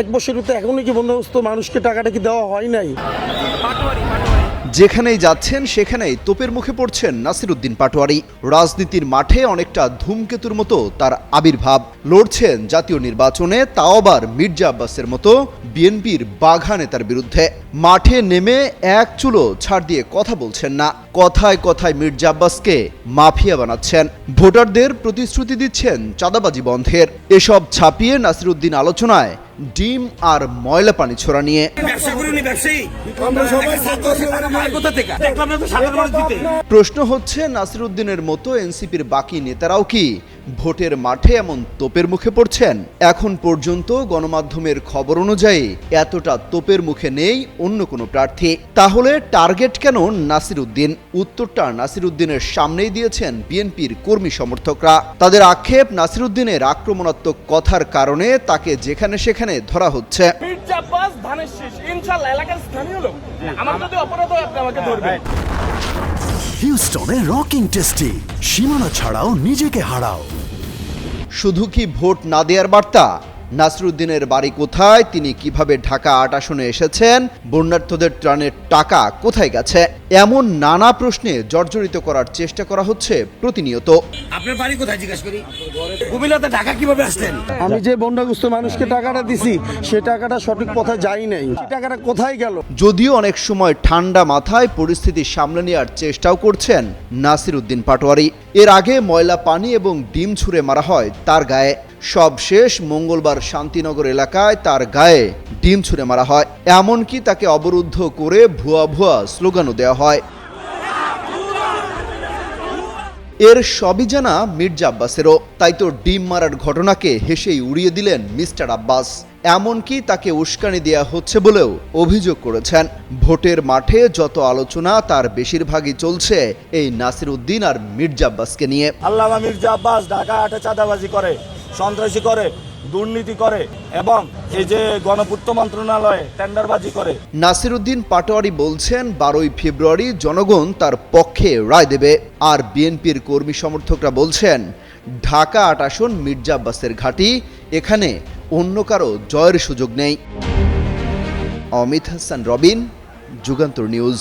এক বছর তো এখনও কি বন্দোবস্ত মানুষকে টাকাটা কি দেওয়া হয় নাই? যেখানেই যাচ্ছেন, সেখানেই তোপের মুখে পড়ছেন নাসিরুদ্দিন পাটোয়ারি। রাজনীতির মাঠে অনেকটা ধূমকেতুর মতো তার আবির্ভাব। লড়ছেন জাতীয় নির্বাচনে, তাও আবার মির্জা আব্বাসের মতো বিএনপির বাঘা নেতার বিরুদ্ধে। মাঠে নেমে এক চুলো ছাড় দিয়ে কথা বলছেন না। কথায় কথায় মির্জা আব্বাসকে মাফিয়া বানাচ্ছেন। ভোটারদের প্রতিশ্রুতি দিচ্ছেন চাঁদাবাজি বন্ধের। এসব ছাপিয়ে নাসিরুদ্দিন আলোচনায় ডিম আর ময়লা পানি ছোড়া নিয়ে। প্রশ্ন হচ্ছে নাসিরুদ্দিনের মতো এনসিপির বাকি নেতারাও কি ভোটের মাঠে এমন তোপের মুখে পড়ছেন। এখন পর্যন্ত গণমাধ্যমের খবর অনুযায়ী এতটা তোপের মুখে নেই অন্য কোনো প্রার্থী। তাহলে টার্গেট কেন নাসিরুদ্দিন? উত্তরটা নাসিরুদ্দিনের সামনেই দিয়েছেন বিএনপির কর্মী সমর্থকরা। তাদের আক্ষেপ নাসিরুদ্দিনের আক্রমণাত্মক কথার কারণে তাকে যেখানে সেখানে ধরা হচ্ছে। হয় আপনি আমাকে ধরবেন। হিউস্টনে রকিং টেস্টি। সীমানা ছাড়াও নিজেকে হারাও। শুধু কি ভোট না দেওয়ার বার্তা? নাসরুদ্দিনের বাড়ি কোথায়? তিনি কীভাবে ঢাকা আট আসনে এসেছেন? বন্যার্থদের ত্রাণের টাকা কোথায় গেছে? এমন নানা প্রশ্নে জর্জরিত করার চেষ্টা করা হচ্ছে প্রতিনিয়ত। আপনার বাড়ি কোথায় জিজ্ঞেস করি? কুমিল্লাতে ঢাকা কীভাবে আসলেন? আমি যে বন্যাগ্রস্ত মানুষকে টাকাটা দিছি সে টাকাটা সঠিক পথে যাই নাই। সেই টাকাটা কোথায় গেল? যদিও অনেক সময় ঠান্ডা মাথায় পরিস্থিতি সামলে নেওয়ার চেষ্টাও করছেন নাসির উদ্দিন পাটোয়ারি। এর আগে ময়লা পানি এবং ডিম ছুঁড়ে মারা হয় তার গায়ে। সব শেষ মঙ্গলবার শান্তিনগর এলাকায় তার গায়ে ডিম ছুঁড়ে মারা হয়। এমনকি তাকে অবরুদ্ধ করে ভুয়া ভুয়া স্লোগানও দেওয়া হয়। এর সবই জানা মির্জা আব্বাসেরও। তাই তো ডিম মারার ঘটনাকে হেসেই উড়িয়ে দিলেন মিস্টার আব্বাস। এমনকি তাকে উস্কানি দেওয়া হচ্ছে বলেও অভিযোগ করেছেন। ভোটের মাঠে যত আলোচনা, তার বেশিরভাগই চলছে এই নাসির উদ্দিন আর মির্জা আব্বাসকে নিয়ে। আল্লামা মির্জা আব্বাস ঢাকা হাটে চাঁদাবাজি করে। সন্ত্রাসী করে, দুর্নীতি করে এবং এই যে গণপূর্ত মন্ত্রণালয়ে টেন্ডারবাজি করে। নাসিরুদ্দিন পাটোয়ারি বলছেন, বারোই ফেব্রুয়ারি জনগণ তার পক্ষে রায় দেবে। আর বিএনপির কর্মী সমর্থকরা বলছেন, ঢাকা আট আসন, মির্জা আব্বাসের ঘাঁটি, এখানে অন্য কারও জয়ের সুযোগ নেই। অমিত হাসান, রবিন, যুগান্তর নিউজ।